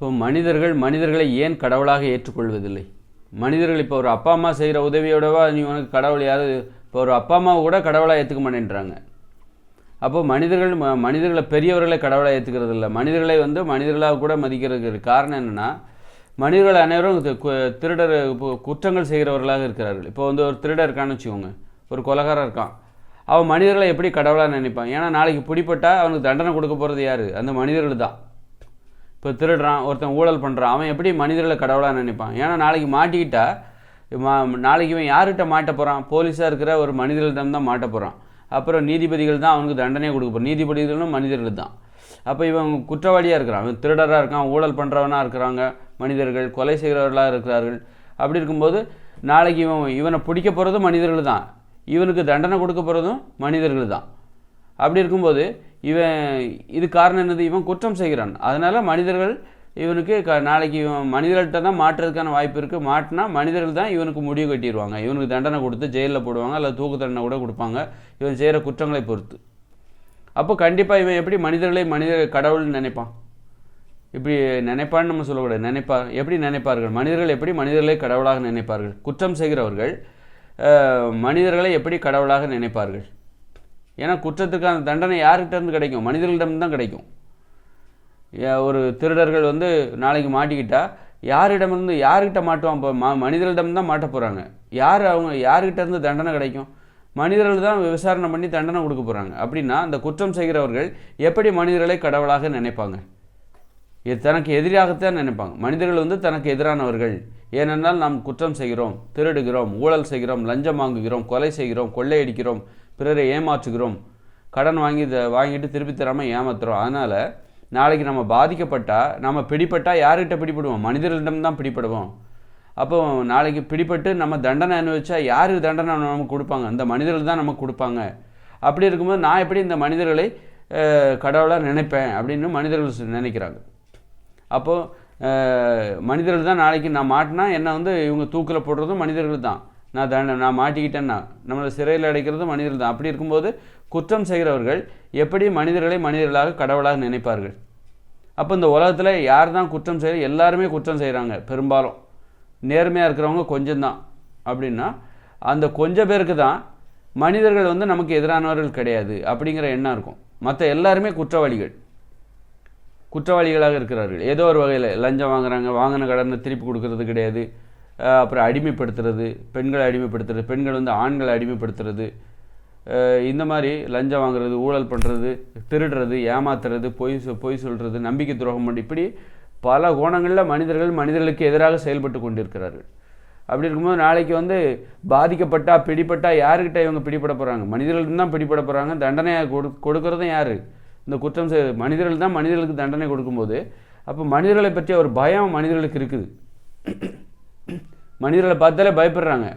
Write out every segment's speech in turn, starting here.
இப்போ மனிதர்கள் மனிதர்களை ஏன் கடவுளாக ஏற்றுக்கொள்வதில்லை? மனிதர்கள் இப்போ ஒரு அப்பா அம்மா செய்கிற உதவியோடவா நீ உனக்கு கடவுள் யாரு? இப்போ ஒரு அப்பா அம்மாவை கூட கடவுளாக ஏற்றுக்க மாட்டேன்றாங்க. அப்போது மனிதர்கள் ம- மனிதர்களை பெரியவர்களை கடவுளாக ஏற்றுக்கிறது இல்லை மனிதர்களை வந்து மனிதர்களாக கூட மதிக்கிறதுக்கு காரணம் என்னென்னா மனிதர்கள் அனைவரும் கு- திருடர் குற்றங்கள் செய்கிறவர்களாக இருக்கிறார்கள். இப்போ வந்து ஒரு திருடர் இருக்கான்னு வச்சுக்கோங்க. ஒரு கொலகாரம் இருக்கான். அவன் மனிதர்களை எப்படி கடவுளாக நினைப்பான்? ஏன்னா நாளைக்கு பிடிப்பட்டா அவனுக்கு தண்டனை கொடுக்க போகிறது யார்? அந்த மனிதர்கள் தான். இப்போ திருடுறான் ஒருத்தன் ஊழல் பண்ணுறான் அவன் எப்படி மனிதர்களை கடவுளாக நினைப்பான்? ஏன்னா நாளைக்கு மாட்டிக்கிட்டா மா- நாளைக்கு இவன் யார்கிட்ட மாட்ட போகிறான் போலீஸாக இருக்கிற ஒரு மனிதர்களிடம் தான் மாட்ட போகிறான் அப்புறம் நீதிபதிகள் தான் அவனுக்கு தண்டனையை கொடுக்க போகிறான் நீதிபதிகளும் மனிதர்கள் தான். அப்போ இவன் குற்றவாளியாக இருக்கிறான். அவன் திருடராக இருக்கான் ஊழல் பண்ணுறவனாக இருக்கிறாங்க மனிதர்கள் கொலை செய்கிறவர்களாக இருக்கிறார்கள். அப்படி இருக்கும்போது நாளைக்கு இவன் இவனை பிடிக்க போகிறதும் மனிதர்கள் தான். இவனுக்கு தண்டனை கொடுக்க போகிறதும் மனிதர்கள் தான். அப்படி இருக்கும்போது இவன் இது காரணம் என்னது? இவன் குற்றம் செய்கிறான். அதனால் மனிதர்கள் இவனுக்கு க நாளைக்கு இவன் மனிதர்கள்ட்ட தான் மாட்டுறதுக்கான வாய்ப்பு இருக்குது மாட்டினா மனிதர்கள் தான் இவனுக்கு முடிவு கட்டிடுவாங்க. இவனுக்கு தண்டனை கொடுத்து ஜெயிலில் போடுவாங்க அல்லது தூக்கு தண்டனை கூட கொடுப்பாங்க. இவன் செய்கிற குற்றங்களை பொறுத்து. அப்போ கண்டிப்பாக இவன் எப்படி மனிதர்களை மனித கடவுள்னு நினைப்பான்? இப்படி நினைப்பான்னு நம்ம சொல்லக்கூடாது. நினைப்பார் எப்படி நினைப்பார்கள்? மனிதர்கள் எப்படி மனிதர்களை கடவுளாக நினைப்பார்கள்? குற்றம் செய்கிறவர்கள் மனிதர்களை எப்படி கடவுளாக நினைப்பார்கள்? ஏன்னா குற்றத்துக்கான தண்டனை யார்கிட்டருந்து கிடைக்கும்? மனிதர்களிடம் தான் கிடைக்கும் ஒரு திருடர்கள் வந்து நாளைக்கு மாட்டிக்கிட்டா யாரிடமிருந்து யார்கிட்ட மாட்டுவான்? இப்போ ம மனிதர்களிடம் தான் மாட்ட போகிறாங்க யார் அவங்க யார்கிட்ட இருந்து தண்டனை கிடைக்கும்? மனிதர்கள் தான் விசாரணை பண்ணி தண்டனை கொடுக்க போகிறாங்க அப்படின்னா அந்த குற்றம் செய்கிறவர்கள் எப்படி மனிதர்களை கடவுளாக நினைப்பாங்க? இது தனக்கு எதிராகத்தான் நினைப்பாங்க. மனிதர்கள் வந்து தனக்கு எதிரானவர்கள். ஏனென்றால் நாம் குற்றம் செய்கிறோம் திருடுகிறோம் ஊழல் செய்கிறோம் லஞ்சம் வாங்குகிறோம் கொலை செய்கிறோம் கொள்ளையடிக்கிறோம் பிறரை ஏமாற்றுகிறோம் கடன் வாங்கி வாங்கிட்டு திருப்பி தராமல் ஏமாத்துறோம். அதனால் நாளைக்கு நம்ம பாதிக்கப்பட்டால் நம்ம பிடிப்பட்டால் யார்கிட்ட பிடிபடுவோம்? மனிதர்களிடம் தான் பிடிபடுவோம். அப்போ நாளைக்கு பிடிபட்டு நம்ம தண்டனை அனுபவிச்சா யார் தண்டனை நமக்கு கொடுப்பாங்க? அந்த மனிதர்கள் தான் நமக்கு கொடுப்பாங்க. அப்படி இருக்கும்போது நான் எப்படி இந்த மனிதர்களை கடவுளாக நினைப்பேன் அப்படின்னு மனிதர்கள் நினைக்கிறாங்க. அப்போது மனிதர்கள் தான் நாளைக்கு நான் மாட்டினா என்னை வந்து இவங்க தூக்கில் போடுறதும் மனிதர்கள் தான். நான் தண்ட நான் மாட்டிக்கிட்டேன்னா நம்மளை சிறையில் அடைக்கிறதும் மனிதர்கள் தான். அப்படி இருக்கும்போது குற்றம் செய்கிறவர்கள் எப்படி மனிதர்களை மனிதர்களாக கடவுளாக நினைப்பார்கள்? அப்போ இந்த உலகத்தில் யார் தான் குற்றம் செய்கிற எல்லாருமே குற்றம் செய்கிறாங்க பெரும்பாலும். நேர்மையாக இருக்கிறவங்க கொஞ்சம்தான் அப்படின்னா அந்த கொஞ்சம் பேருக்கு தான் மனிதர்கள் வந்து நமக்கு எதிரானவர்கள் கிடையாது அப்படிங்கிற எண்ணம் இருக்கும். மற்ற எல்லாருமே குற்றவாளிகள். குற்றவாளிகளாக இருக்கிறார்கள். ஏதோ ஒரு வகையில் லஞ்சம் வாங்குறாங்க வாங்கின கடனை திருப்பி கொடுக்கறது கிடையாது. அப்புறம் அடிமைப்படுத்துறது பெண்களை அடிமைப்படுத்துறது பெண்கள் வந்து ஆண்களை அடிமைப்படுத்துறது. இந்த மாதிரி லஞ்சம் வாங்குறது ஊழல் பண்ணுறது திருடுறது ஏமாத்துறது பொய் பொய் சொல்கிறது நம்பிக்கை துரோகம் பண்ணி இப்படி பல கோணங்களில் மனிதர்கள் மனிதர்களுக்கு எதிராக செயல்பட்டு கொண்டிருக்கிறார்கள். அப்படி இருக்கும்போது நாளைக்கு வந்து பாதிக்கப்பட்டா பிடிப்பட்டா யாருக்கிட்ட இவங்க பிடிபட போகிறாங்க மனிதர்கள் தான் பிடிபட போகிறாங்க தண்டனையாக கொடு கொடுக்கறதும் யார்? இந்த குற்றம் செய் மனிதர்கள் தான் மனிதர்களுக்கு தண்டனை கொடுக்கும்போது அப்போ மனிதர்களை பற்றிய ஒரு பயம் மனிதர்களுக்கு இருக்குது. மனிதர்களை பார்த்தாலே பயப்படுறாங்க.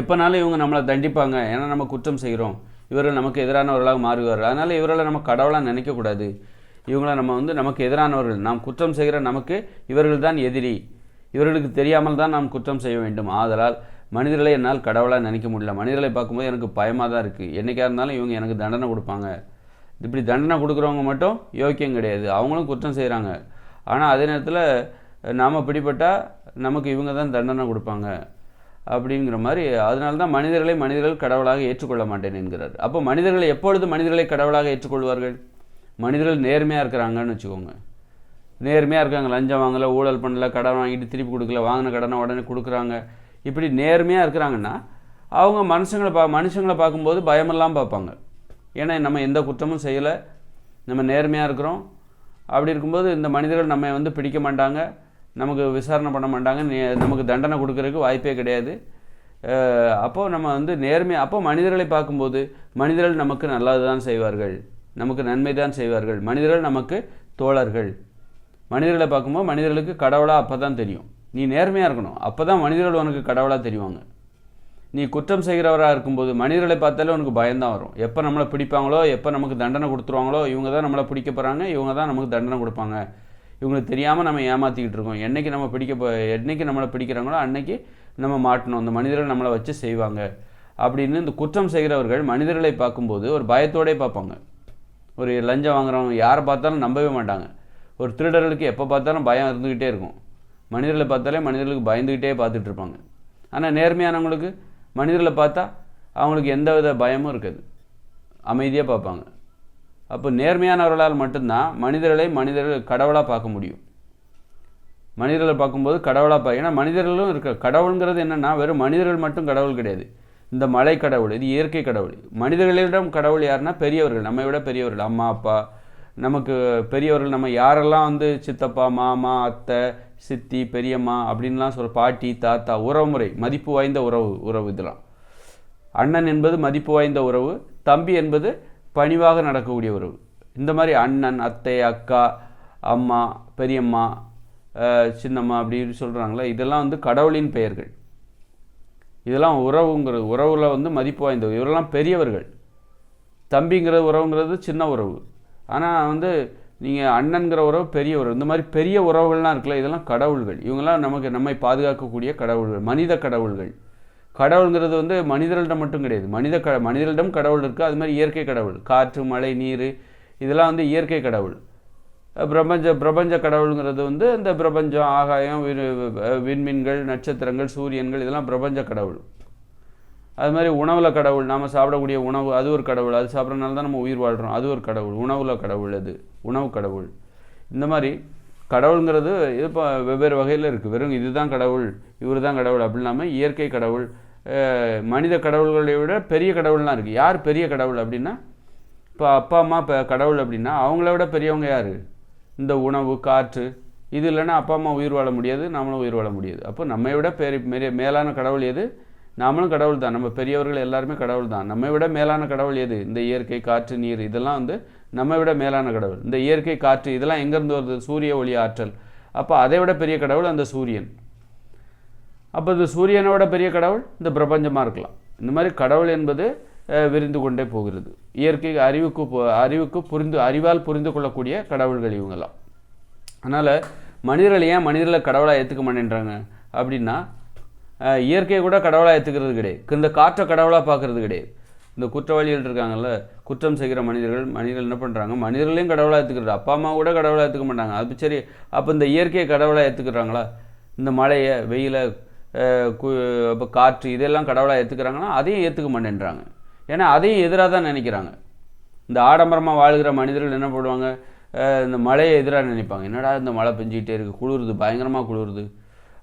எப்போனாலும் இவங்க நம்மளை தண்டிப்பாங்க. ஏன்னா நம்ம குற்றம் செய்கிறோம். இவர்கள் நமக்கு எதிரானவர்களாக மாறுவார்கள். அதனால் இவர்களை நம்ம கடவுளாக நினைக்கக்கூடாது. இவங்கள நம்ம வந்து நமக்கு எதிரானவர்கள். நாம் குற்றம் செய்கிற நமக்கு இவர்கள் தான் எதிரி. இவர்களுக்கு தெரியாமல் தான் நாம் குற்றம் செய்ய வேண்டும். ஆதலால் மனிதர்களை என்னால் கடவுளாக நினைக்க முடியல. மனிதர்களை பார்க்கும்போது எனக்கு பயமாக தான் இருக்குது என்றைக்காக இருந்தாலும் இவங்க எனக்கு தண்டனை கொடுப்பாங்க. இப்படி தண்டனை கொடுக்குறவங்க மட்டும் யோக்கியம் கிடையாது. அவங்களும் குற்றம் செய்கிறாங்க ஆனால் அதே நேரத்தில் நாம் பிடிப்பட்டால் நமக்கு இவங்க தான் தண்டனை கொடுப்பாங்க. அப்படிங்கிற மாதிரி அதனால தான் மனிதர்களை மனிதர்கள் கடவுளாக ஏற்றுக்கொள்ள மாட்டேன் என்கிறார். அப்போ மனிதர்களை எப்பொழுது மனிதர்களை கடவுளாக ஏற்றுக்கொள்வார்கள்? மனிதர்கள் நேர்மையாக இருக்கிறாங்கன்னு வச்சுக்கோங்க. நேர்மையாக இருக்காங்க. லஞ்சம் வாங்கலை ஊழல் பண்ணல கடன் வாங்கிட்டு திருப்பி கொடுக்கல வாங்கின கடனை உடனே கொடுக்குறாங்க. இப்படி நேர்மையாக இருக்கிறாங்கன்னா அவங்க மனுஷங்களை பா மனுஷங்களை பார்க்கும்போது பயமெல்லாம் பார்ப்பாங்க. ஏன்னா நம்ம எந்த குற்றமும் செய்யலை. நம்ம நேர்மையாக இருக்கிறோம். அப்படி இருக்கும்போது இந்த மனிதர்கள் நம்ம வந்து பிடிக்க மாட்டாங்க. நமக்கு விசாரணை பண்ண மாட்டாங்க. நே- நமக்கு தண்டனை கொடுக்கறதுக்கு வாய்ப்பே கிடையாது. அப்போது நம்ம வந்து நேர்மையாக அப்போ மனிதர்களை பார்க்கும்போது மனிதர்கள் நமக்கு நல்லது தான் செய்வார்கள். நமக்கு நன்மை தான் செய்வார்கள். மனிதர்கள் நமக்கு தோழர்கள். மனிதர்களை பார்க்கும்போது மனிதர்களுக்கு கடவுளாக அப்போ தான் தெரியும். நீ நேர்மையாக இருக்கணும். அப்போ தான் மனிதர்கள் உனக்கு கடவுளாக தெரிவாங்க. நீ குற்றம் செய்கிறவராக இருக்கும்போது மனிதர்களை பார்த்தாலே உனக்கு பயம்தான் வரும். எப்போ நம்மளை பிடிப்பாங்களோ எப்போ நமக்கு தண்டனை கொடுத்துருவாங்களோ இவங்க தான் நம்மளை பிடிக்க போகிறாங்க இவங்க தான் நமக்கு தண்டனை கொடுப்பாங்க. இவங்களுக்கு தெரியாமல் நம்ம ஏமாற்றிக்கிட்டு இருக்கோம். என்னைக்கு நம்ம பிடிக்க போ என்னைக்கு நம்மளை பிடிக்கிறாங்களோ அன்னைக்கு நம்ம மாட்டணும். அந்த மனிதர்கள் நம்மளை வச்சு செய்வாங்க. அப்படின்னு இந்த குற்றம் செய்கிறவர்கள் மனிதர்களை பார்க்கும்போது ஒரு பயத்தோடே பார்ப்பாங்க. ஒரு லஞ்சம் வாங்குறவங்க யாரை பார்த்தாலும் நம்பவே மாட்டாங்க. ஒரு திருடர்களுக்கு எப்போ பார்த்தாலும் பயம் இருந்துக்கிட்டே இருக்கும். மனிதர்களை பார்த்தாலே மனிதர்களுக்கு பயந்துக்கிட்டே பார்த்துட்டு இருப்பாங்க. ஆனால் நேர்மையானவங்களுக்கு மனிதர்களை பார்த்தா அவங்களுக்கு எந்த வித பயமும் இருக்காது. அமைதியாக பார்ப்பாங்க. அப்போ நேர்மையானவர்களால் மட்டும்தான் மனிதர்களை மனிதர்கள் கடவுளாக பார்க்க முடியும். மனிதர்களை பார்க்கும்போது கடவுளாக பார்க்க ஏன்னா மனிதர்களும் இருக்க கடவுளுங்கிறது என்னென்னா வெறும் மனிதர்கள் மட்டும் கடவுள் கிடையாது. இந்த மலை கடவுள் இது இயற்கை கடவுள். மனிதர்களிடம் கடவுள் யாருன்னா பெரியவர்கள் நம்மை விட பெரியவர்கள். அம்மா அப்பா நமக்கு பெரியவர்கள் நம்ம யாரெல்லாம் வந்து சித்தப்பா மாமா அத்தை சித்தி பெரியம்மா அப்படின்லாம் சொல்கிற பாட்டி தாத்தா உறவுமுறை மதிப்பு வாய்ந்த உறவு உறவு இதெல்லாம். அண்ணன் என்பது மதிப்பு வாய்ந்த உறவு தம்பி என்பது பணிவாக நடக்கக்கூடிய உறவு. இந்த மாதிரி அண்ணன் அத்தை அக்கா அம்மா பெரியம்மா சின்னம்மா அப்படின்னு சொல்கிறாங்களே இதெல்லாம் வந்து கடவுளின் பெயர்கள். இதெல்லாம் உறவுங்கிறது உறவில் வந்து மதிப்பு வாய்ந்த இவரெல்லாம் பெரியவர்கள். தம்பிங்கிற உறவுங்கிறது சின்ன உறவு. ஆனால் வந்து நீங்கள் அண்ணன்கிற உறவு பெரிய உறவு. இந்த மாதிரி பெரிய உறவுகள்லாம் இருக்குல்ல இதெல்லாம் கடவுள்கள். இவங்கெல்லாம் நமக்கு நம்மை பாதுகாக்கக்கூடிய கடவுள்கள் மனித கடவுள்கள். கடவுளுங்கிறது வந்து மனிதர்களிடம் மட்டும் கிடையாது. மனித க மனிதர்களிடம் கடவுள் இருக்குது அது மாதிரி இயற்கை கடவுள். காற்று மழை நீர் இதெல்லாம் வந்து இயற்கை கடவுள். பிரபஞ்ச பிரபஞ்ச கடவுளுங்கிறது வந்து இந்த பிரபஞ்சம் ஆகாயம் விண்மீன்கள் நட்சத்திரங்கள் சூரியன்கள் இதெல்லாம் பிரபஞ்ச கடவுள். அது மாதிரி உணவில் கடவுள் நாம் சாப்பிடக்கூடிய உணவு அது ஒரு கடவுள் அது சாப்பிட்றதுனால தான் நம்ம உயிர் வாழ்கிறோம் அது ஒரு கடவுள் உணவில் கடவுள் அது உணவு கடவுள். இந்த மாதிரி கடவுளுங்கிறது இது இப்போ வெவ்வேறு வகையில் இருக்குது வெறும் இதுதான் கடவுள் இவர் தான் கடவுள் அப்படி இல்லாமல் இயற்கை கடவுள் மனித கடவுள்களை விட பெரிய கடவுள்லாம் இருக்குது யார் பெரிய கடவுள் அப்படின்னா இப்போ அப்பா அம்மா இப்போ கடவுள் அப்படின்னா அவங்கள விட பெரியவங்க யார்? இந்த உணவு காற்று இது இல்லைன்னா அப்பா அம்மா உயிர் வாழ முடியாது நம்மளும் உயிர் வாழ முடியாது. அப்போ நம்மை விட பெரிய பெரிய மேலான கடவுள் எது? நாமளும் கடவுள் தான். நம்ம பெரியவர்கள் எல்லாருமே கடவுள் தான். நம்மை விட மேலான கடவுள் எது? இந்த இயற்கை காற்று நீர் இதெல்லாம் வந்து நம்மை விட மேலான கடவுள். இந்த இயற்கை காற்று இதெல்லாம் எங்கேருந்து வருது? சூரிய ஒளி ஆற்றல். அப்போ அதை விட பெரிய கடவுள் அந்த சூரியன். அப்போ இந்த சூரியனை விட பெரிய கடவுள் இந்த பிரபஞ்சமாக இருக்கலாம். இந்த மாதிரி கடவுள் என்பது விரிந்து கொண்டே போகிறது. இயற்கை அறிவுக்கு பு- அறிவுக்கு புரிந்து அறிவால் புரிந்து கொள்ளக்கூடிய கடவுள்கள் இவங்கெல்லாம். அதனால் மனிதர்கள் ஏன் மனிதர்களை கடவுளாக ஏற்றுக்க மாட்டேன்றாங்க? அப்படின்னா இயற்கையை கூட கடவுளாக ஏற்றுக்கிறது கிடையாது. இந்த காற்றை கடவுளாக பார்க்கறது கிடையாது. இந்த குற்றவாளிகள் இருக்காங்கல்ல குற்றம் செய்கிற மனிதர்கள் மனிதர்கள் என்ன பண்ணுறாங்க மனிதர்களையும் கடவுளாக ஏற்றுக்கிறது அப்பா அம்மா கூட கடவுளாக ஏற்றுக்க மாட்டாங்க. அது சரி அப்போ இந்த இயற்கையை கடவுளாக ஏற்றுக்கிறாங்களா இந்த மழையை வெயிலை கு அப்போ காற்று இதெல்லாம் கடவுளாக ஏற்றுக்கிறாங்கன்னா அதையும் ஏற்றுக்க மாட்டேன்றாங்க. ஏன்னா அதையும் எதிராக தான் நினைக்கிறாங்க. இந்த ஆடம்பரமாக வாழ்கிற மனிதர்கள் என்ன பண்ணுவாங்க இந்த மழையை எதிராக நினைப்பாங்க. என்னடா இந்த மழை பெஞ்சிக்கிட்டே இருக்குது குளிருது பயங்கரமாக குளிருது.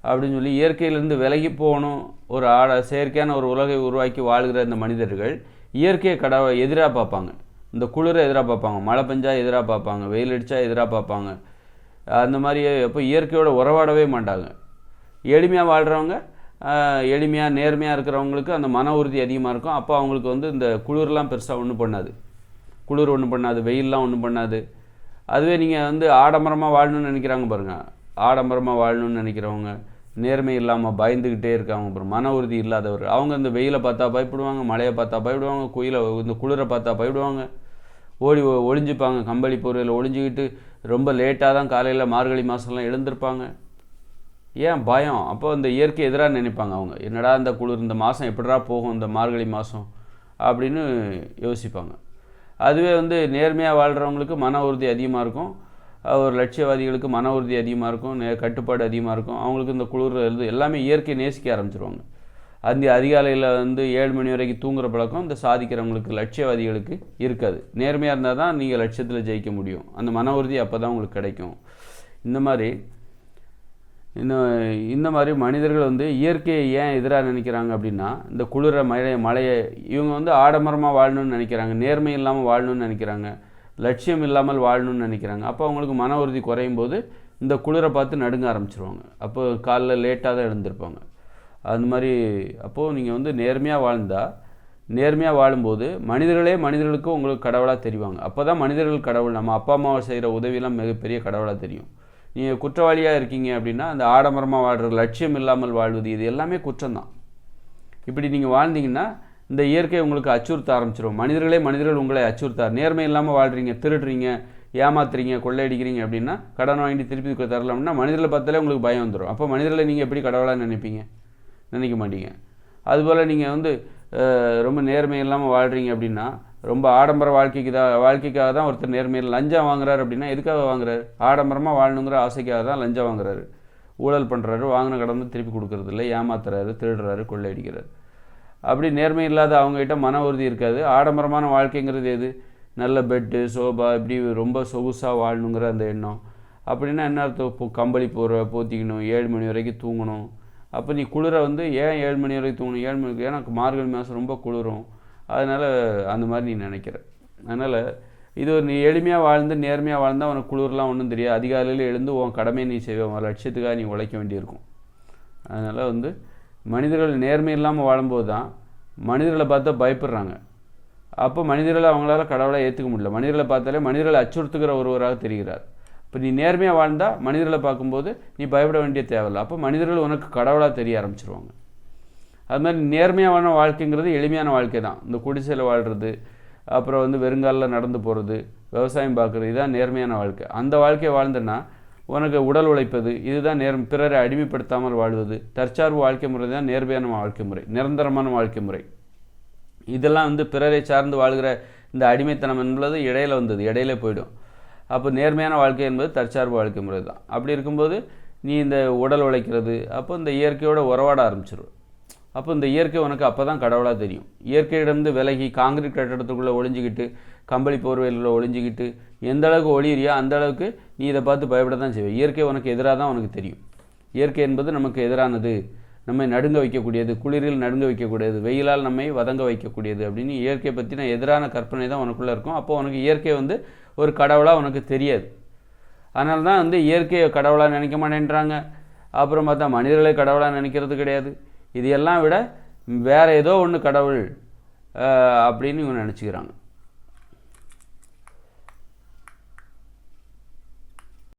அப்படின்னு சொல்லி இயற்கையிலேருந்து விலகி போகணும் ஒரு ஆட செயற்கையான ஒரு உலகை உருவாக்கி வாழ்கிற இந்த மனிதர்கள் இயற்கையை கடவை எதிராக பார்ப்பாங்க. இந்த குளிரை எதிராக பார்ப்பாங்க மழை பெஞ்சா எதிராக பார்ப்பாங்க வெயில் அடித்தா எதிராக பார்ப்பாங்க. அந்த மாதிரி எப்போ இயற்கையோட உறவாடவே மாட்டாங்க. எளிமையாக வாழ்கிறவங்க எளிமையாக நேர்மையாக இருக்கிறவங்களுக்கு அந்த மன உறுதி அதிகமாக இருக்கும். அப்போ அவங்களுக்கு வந்து இந்த குளிர்லாம் பெருசாக ஒன்றும் பண்ணாது. குளிர் ஒன்றும் பண்ணாது வெயில்லாம் ஒன்றும் பண்ணாது. அதுவே நீங்கள் வந்து ஆடம்பரமாக வாழணும்னு நினைக்கிறாங்க பாருங்கள் ஆடம்பரமாக வாழணும்னு நினைக்கிறவங்க நேர்மை இல்லாமல் பயந்துக்கிட்டே இருக்காங்க. அப்புறம் மன உறுதி இல்லாதவர். அவங்க இந்த வெயிலை பார்த்தா பயப்படுவாங்க மழையை பார்த்தா பயப்படுவாங்க குயிலை இந்த குளிரை பார்த்தா பயப்படுவாங்க. ஓடி ஒழிஞ்சுப்பாங்க ஒளிஞ்சுப்பாங்க. கம்பளி பொருளில் ஒழிஞ்சிக்கிட்டு ரொம்ப லேட்டாக தான் காலையில் மார்கழி மாதம்லாம் எழுந்திருப்பாங்க. ஏன்? பயம். அப்போ இந்த இயற்கை எதிராக நினைப்பாங்க அவங்க. என்னடா இந்த குளிர் இந்த மாதம் எப்படா போகும் இந்த மார்கழி மாதம் அப்படின்னு யோசிப்பாங்க. அதுவே வந்து நேர்மையாக வாழ்கிறவங்களுக்கு மன உறுதி அதிகமாக இருக்கும். ஒரு லட்சியவாதிகளுக்கு மன உறுதி அதிகமாக இருக்கும் நே கட்டுப்பாடு அதிகமாக இருக்கும். அவங்களுக்கு இந்த குளிர் இது எல்லாமே இயற்கையை நேசிக்க ஆரம்பிச்சிருவாங்க. அந்த அதிகாலையில் வந்து ஏழு மணி வரைக்கும் தூங்குற பழக்கம் இந்த சாதிக்கிறவங்களுக்கு லட்சியவாதிகளுக்கு இருக்காது. நேர்மையாக இருந்தால் தான் நீங்கள் லட்சியத்தில் ஜெயிக்க முடியும். அந்த மன உறுதி அப்போ தான் உங்களுக்கு கிடைக்கும். இந்த மாதிரி இந்த இந்த மாதிரி மனிதர்கள் வந்து இயற்கையை ஏன் எதிராக நினைக்கிறாங்க அப்படின்னா இந்த குளிர மழை மழையை இவங்க வந்து ஆடம்பரமாக வாழணும்னு நினைக்கிறாங்க. நேர்மை இல்லாமல் வாழணும்னு நினைக்கிறாங்க. லட்சியம் இல்லாமல் வாழணும்னு நினைக்கிறாங்க. அப்போ அவங்களுக்கு மன உறுதி குறையும் போது இந்த குளிரை பார்த்து நடுங்க ஆரம்பிச்சிருவாங்க. அப்போ காலைல லேட்டாக தான் எழுந்திருப்பாங்க. அந்த மாதிரி அப்போது நீங்கள் வந்து நேர்மையாக வாழ்ந்தால் நேர்மையாக வாழும்போது மனிதர்களே மனிதர்களுக்கு உங்களுக்கு கடவுளாக தெரிவாங்க. அப்போ தான் மனிதர்கள் கடவுள். நம்ம அப்பா அம்மாவை செய்கிற உதவியெல்லாம் மிகப்பெரிய கடவுளாக தெரியும். நீங்கள் குற்றவாளியாக இருக்கீங்க அப்படின்னா அந்த ஆடம்பரமாக வாழ்கிற லட்சியம் இல்லாமல் வாழ்வது இது எல்லாமே குற்றம் தான். இப்படி நீங்கள் வாழ்ந்தீங்கன்னா இந்த இயற்கை உங்களுக்கு அச்சுறுத்த ஆரம்பிச்சிடும் மனிதர்களே மனிதர்கள் உங்களை அச்சுறுத்தார். நேர்மை இல்லாமல் வாழ்கிறீங்க திருடுறீங்க ஏமாத்துறீங்க கொள்ளையடிக்கிறீங்க அப்படின்னா கடன் வாங்கிட்டு திருப்பி தரல அப்படின்னா மனிதர்களை பார்த்தாலே உங்களுக்கு பயம் வந்துடும் அப்போ மனிதர்களை நீங்கள் எப்படி கடவுளாக நினைப்பீங்க? நினைக்க மாட்டீங்க. அதுபோல் நீங்கள் வந்து ரொம்ப நேர்மை இல்லாமல் வாழ்கிறீங்க அப்படின்னா ரொம்ப ஆடம்பர வாழ்க்கைக்கு தான் வாழ்க்கைக்காக தான் ஒருத்தர் நேர்மையில் லஞ்சம் வாங்குறாரு அப்படின்னா எதுக்காக வாங்குறாரு? ஆடம்பரமாக வாழணுங்கிற ஆசைக்காக தான் லஞ்சம் வாங்குறாரு. ஊழல் பண்ணுறாரு வாங்கின கடன் திருப்பி கொடுக்கறது இல்லை ஏமாத்துறாரு திருடுறாரு கொள்ளையடிக்கிறாரு. அப்படி நேர்மை இல்லாத அவங்ககிட்ட மன உறுதி இருக்காது. ஆடம்பரமான வாழ்க்கைங்கிறது எது? நல்ல பெட்டு சோபா இப்படி ரொம்ப சொகுசாக வாழணுங்கிற அந்த எண்ணம். அப்படின்னா என்ன அர்த்தம்? இப்போ கம்பளி போகிற போத்திக்கணும் ஏழு மணி வரைக்கும் தூங்கணும். அப்போ நீ குளிர வந்து ஏன் ஏழு மணி வரைக்கும் தூங்கணும்? ஏழு மணிக்கு ஏன்னா மார்கழி மாதம் ரொம்ப குளிரும். அதனால் அந்த மாதிரி நீ நினைக்கிற. அதனால் இது ஒரு நீ எளிமையாக வாழ்ந்து நேர்மையாக வாழ்ந்தால் உனக்கு குளிர்லாம் ஒன்றும் தெரியாது. அதிகாலையில் எழுந்து உன் கடமையை நீ செய்வ. லட்சியத்துக்காக நீ உழைக்க வேண்டியிருக்கும். அதனால் வந்து மனிதர்கள் நேர்மை இல்லாமல் வாழும்போது தான் மனிதர்களை பார்த்தா பயப்படுறாங்க. அப்போ மனிதர்களை அவங்களால கடவுளாக ஏற்றுக்க முடியல. மனிதர்களை பார்த்தாலே மனிதர்களை அச்சுறுத்துகிற ஒருவராக தெரிகிறார். இப்போ நீ நேர்மையாக வாழ்ந்தால் மனிதர்களை பார்க்கும்போது நீ பயப்பட வேண்டிய தேவையில்லை. அப்போ மனிதர்கள் உனக்கு கடவுளாக தெரிய ஆரம்பிச்சிருவாங்க. அது மாதிரி நேர்மையான வாழ்க்கைங்கிறது எளிமையான வாழ்க்கை தான். இந்த குடிசையில் வாழ்கிறது அப்புறம் வந்து வெறுங்காலில் நடந்து போகிறது விவசாயம் பார்க்குறது இதுதான் நேர்மையான வாழ்க்கை. அந்த வாழ்க்கையை வாழ்ந்தேன்னா உனக்கு உடல் உழைப்பது இதுதான் நேர் பிறரை அடிமைப்படுத்தாமல் வாழ்வது. தற்சார்பு வாழ்க்கை முறை தான் நேர்மையான வாழ்க்கை முறை நிரந்தரமான வாழ்க்கை முறை. இதெல்லாம் வந்து பிறரை சார்ந்து வாழ்கிற இந்த அடிமைத்தனம் என்பது இடையில வந்தது இடையில போயிடும். அப்போ நேர்மையான வாழ்க்கை என்பது தற்சார்பு வாழ்க்கை முறை தான். அப்படி இருக்கும்போது நீ இந்த உடல் உழைக்கிறது அப்போ இந்த இயற்கையோட உறவாட ஆரம்பிச்சிடும் அப்போ இந்த இயற்கை உனக்கு அப்போ தான் கடவுளாக தெரியும். இயற்கையிடந்து விலகி காங்கிரீட் கட்டடத்துக்குள்ளே ஒழிஞ்சிக்கிட்டு கம்பளி போர்வையில் ஒளிஞ்சிக்கிட்டு எந்த அளவுக்கு ஒளியிறியோ அந்த அளவுக்கு நீ இதை பார்த்து பயப்பட தான் செய்வே. இயற்கை உனக்கு எதிராக தான் உனக்கு தெரியும். இயற்கை என்பது நமக்கு எதிரானது. நம்மை நடுங்க வைக்கக்கூடியது குளிரில் நடுங்க வைக்கக்கூடியது வெயிலால் நம்மை வதங்க வைக்கக்கூடியது அப்படின்னு இயற்கை பற்றின எதிரான கற்பனை தான் உனக்குள்ளே இருக்கும். அப்போ உனக்கு இயற்கை வந்து ஒரு கடவுளாக உனக்கு தெரியாது. அதனால தான் வந்து இயற்கையை கடவுளாக நினைக்க மாட்டேன்றாங்க. அப்புறம் பார்த்தா மனிதர்களை கடவுளாக நினைக்கிறது கிடையாது. இது எல்லாம் விட வேறு ஏதோ ஒன்று கடவுள் அப்படின்னு இவங்க நினச்சிக்கிறாங்க.